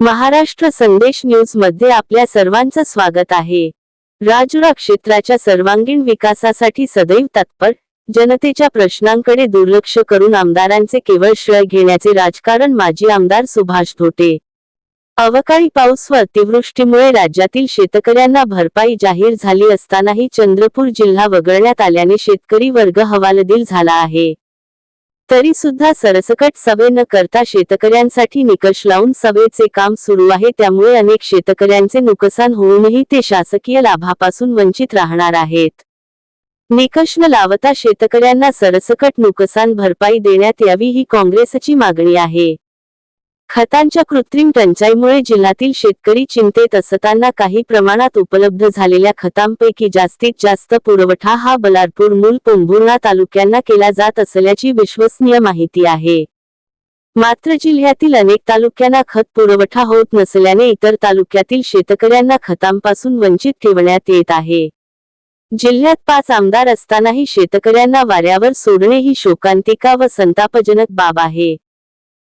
महाराष्ट्र संदेश न्यूजमध्ये आपल्या सर्वांचं स्वागत आहे. राजुरा क्षेत्राच्या सर्वांगीण विकासासाठी सदैव तत्पर जनतेच्या प्रश्नांकडे दुर्लक्ष करून आमदारांचे केवळ श्रेय घेण्याचे राजकारण माजी आमदार सुभाष धोटे. अवकाळी पाऊस व अतिवृष्टीमुळे राज्यातील शेतकऱ्यांना भरपाई जाहीर झाली असतानाही चंद्रपूर जिल्हा वगळण्यात आल्याने शेतकरी वर्ग हवालदिल झाला आहे. तरी सुद्धा सरसकट सवे न करता शेतकऱ्यांसाठी निकष लावून सवेचे काम सुरू आहे. त्यामुळे अनेक शेतकऱ्यांचे नुकसान होऊनही ते शासकीय लाभापासून वंचित राहणार आहेत. निकष न लावता शेतकऱ्यांना सरसकट नुकसान भरपाई देण्यात यावी ही काँग्रेसची मागणी आहे. खतांच्या कृत्रिम टंचाईमुळे जिल्ह्यातील शेतकरी चिंतेत असताना काही प्रमाणात उपलब्ध झालेल्या खतांपैकी जास्तीत जास्त पुरवठा हा बलारपूर मूल पोंभुर्णा तालुक्यांना केला जात असल्याची विश्वसनीय माहिती आहे. मात्र जिल्ह्यातील अनेक तालुक्यांना खत पुरवठा होत नसल्याने इतर तालुक्यातील शेतकऱ्यांना खतांपासून वंचित ठेवण्यात येत आहे. जिल्ह्यात पाच आमदार असतानाही शेतकऱ्यांना वाऱ्यावर सोडणे ही शोकांतिका व संतापजनक बाब आहे.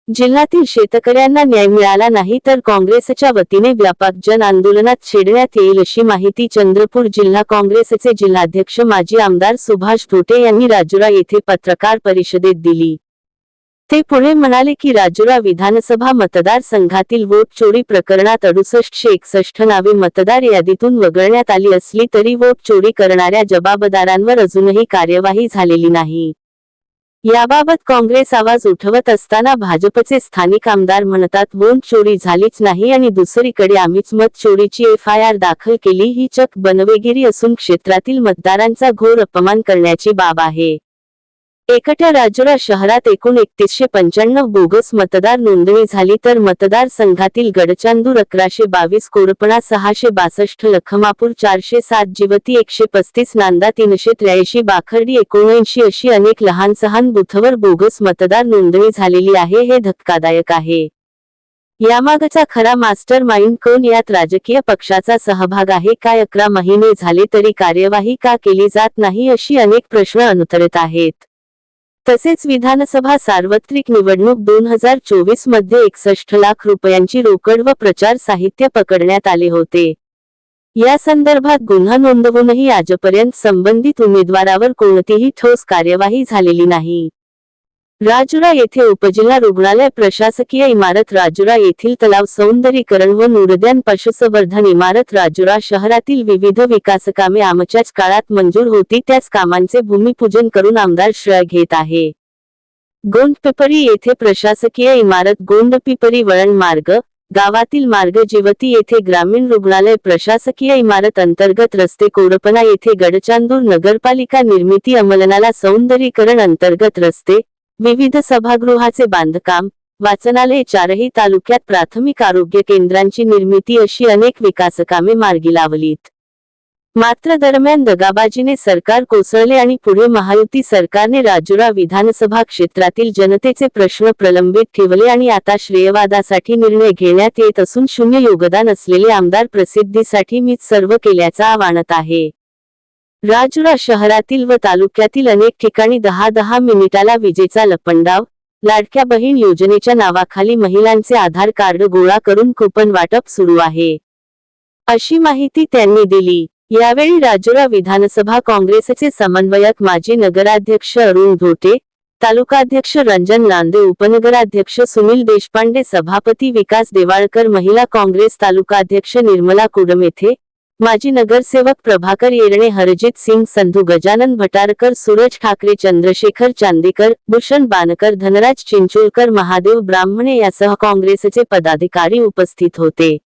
जिल्ह्यातील शेतकऱ्यांना न्याय मिळाला नाही तर काँग्रेसच्या वतीने व्यापक जन आंदोलनात छेडण्यात येईल अशी माहिती चंद्रपूर जिल्हा काँग्रेसचे जिल्हाध्यक्ष माजी आमदार सुभाष धोटे यांनी राजुरा येथे पत्रकार परिषदेत दिली. ते पुढे म्हणाले की राजुरा विधानसभा मतदारसंघातील वोट चोरी प्रकरणात अडुसष्टशे एकसष्ट नावे मतदार यादीतून वगळण्यात आली असली तरी वोट चोरी करणाऱ्या जबाबदारांवर अजूनही कार्यवाही झालेली नाही. याबाबत काँग्रेस आवाज उठवत असताना भाजपचे स्थानिक आमदार म्हणतात वोट चोरी झालीच नाही आणि दुसरीकडे आम्हीच मत चोरीची एफ आय आर दाखल केली. ही चक बनवेगिरी असून क्षेत्रातील मतदारांचा घोर अपमान करण्याची बाब आहे. एकट्या राजुरा शहरात एकूण एकतीसशे पंच्याण्णव बोगस मतदार नोंदणी झाली तर मतदार संघातील गडचांदूर अकराशे बावीस कोरपणा सहाशे बासष्ट लखमापूर चारशे सात जिवती एकशे पस्तीस नांदा तीनशे त्र्याऐंशी बाखर्डी एकोणऐंशी अशी अनेक लहान सहान बुथवर बोगस मतदार नोंदणी झालेली आहे हे धक्कादायक आहे. यामागचा खरा मास्टर माइंड कोण यात राजकीय पक्षाचा सहभाग आहे काय अकरा महिने झाले तरी कार्यवाही का केली जात नाही अशी अनेक प्रश्न अनुतरित आहेत. तसेच विधानसभा सार्वत्रिक निवडणूक दोन हजार चोवीसमध्ये एकसष्ट लाख रुपयांची रोकड व प्रचार साहित्य पकडण्यात आले होते. या संदर्भात गुन्हा नोंदवूनही आजपर्यंत संबंधित उमेदवारावर कोणतीही ठोस कार्यवाही झालेली नाही. राजुरा येथे उपजिल्हा रुग्णालय प्रशासकीय इमारत राजुरा येथील तलाव सौंदर्यीकरण व नुरद्यान पशुसंवर्धन इमारत राजुरा शहरातील विविध विकासकामे आमच्याच काळात मंजूर होती त्याच कामांचे भूमिपूजन करून आमदार श्रेय घेत आहे. गोंडपिपरी येथे प्रशासकीय इमारत गोंडपिपरी वळण मार्ग गावातील मार्ग जिवती येथे ग्रामीण रुग्णालय प्रशासकीय इमारत अंतर्गत रस्ते कोडपणा येथे गडचांदूर नगरपालिका निर्मिती अंमलनाला सौंदर्यीकरण अंतर्गत रस्ते विविध सभागृहाचे बांधकाम वाचनालय चारही तालुक्यात प्राथमिक आरोग्य केंद्रांची निर्मिती अशी अनेक विकासकामे मार्गी लावलीत. मात्र दरम्यान दगाबाजीने सरकार कोसळले आणि पुढे महायुती सरकारने राजुरा विधानसभा क्षेत्रातील जनतेचे प्रश्न प्रलंबित ठेवले आणि आता श्रेयवादासाठी निर्णय घेण्यात येत असून शून्य योगदान असलेले आमदार प्रसिद्धीसाठी मीच सर्व केल्याचा आवाणत आहे. राजुरा शहरातील व तालुक्यातील अनेक ठिकाणी दहा दहा मिनिटाला विजेचा लपंडाव लाडक्या बहीण योजनेच्या नावाखाली महिलांचे आधार कार्ड गोळा करून कुपन वाटप सुरू आहे. अशी माहिती त्यांनी दिली. यावेळी राजुरा विधानसभा काँग्रेसचे समन्वयक माजी नगराध्यक्ष अरुण धोटे तालुकाध्यक्ष रंजन लांदे उपनगराध्यक्ष सुनील देशपांडे सभापती विकास देवाळकर महिला काँग्रेस तालुकाध्यक्ष निर्मला कुडम येथे माजी नगरसेवक प्रभाकर येरणे हरजित सिंग संधू गजानन भटारकर सूरज ठाकरे चंद्रशेखर चांदेकर भूषण बानकर धनराज चिंचोळकर महादेव ब्राह्मणे यासह काँग्रेसचे पदाधिकारी उपस्थित होते.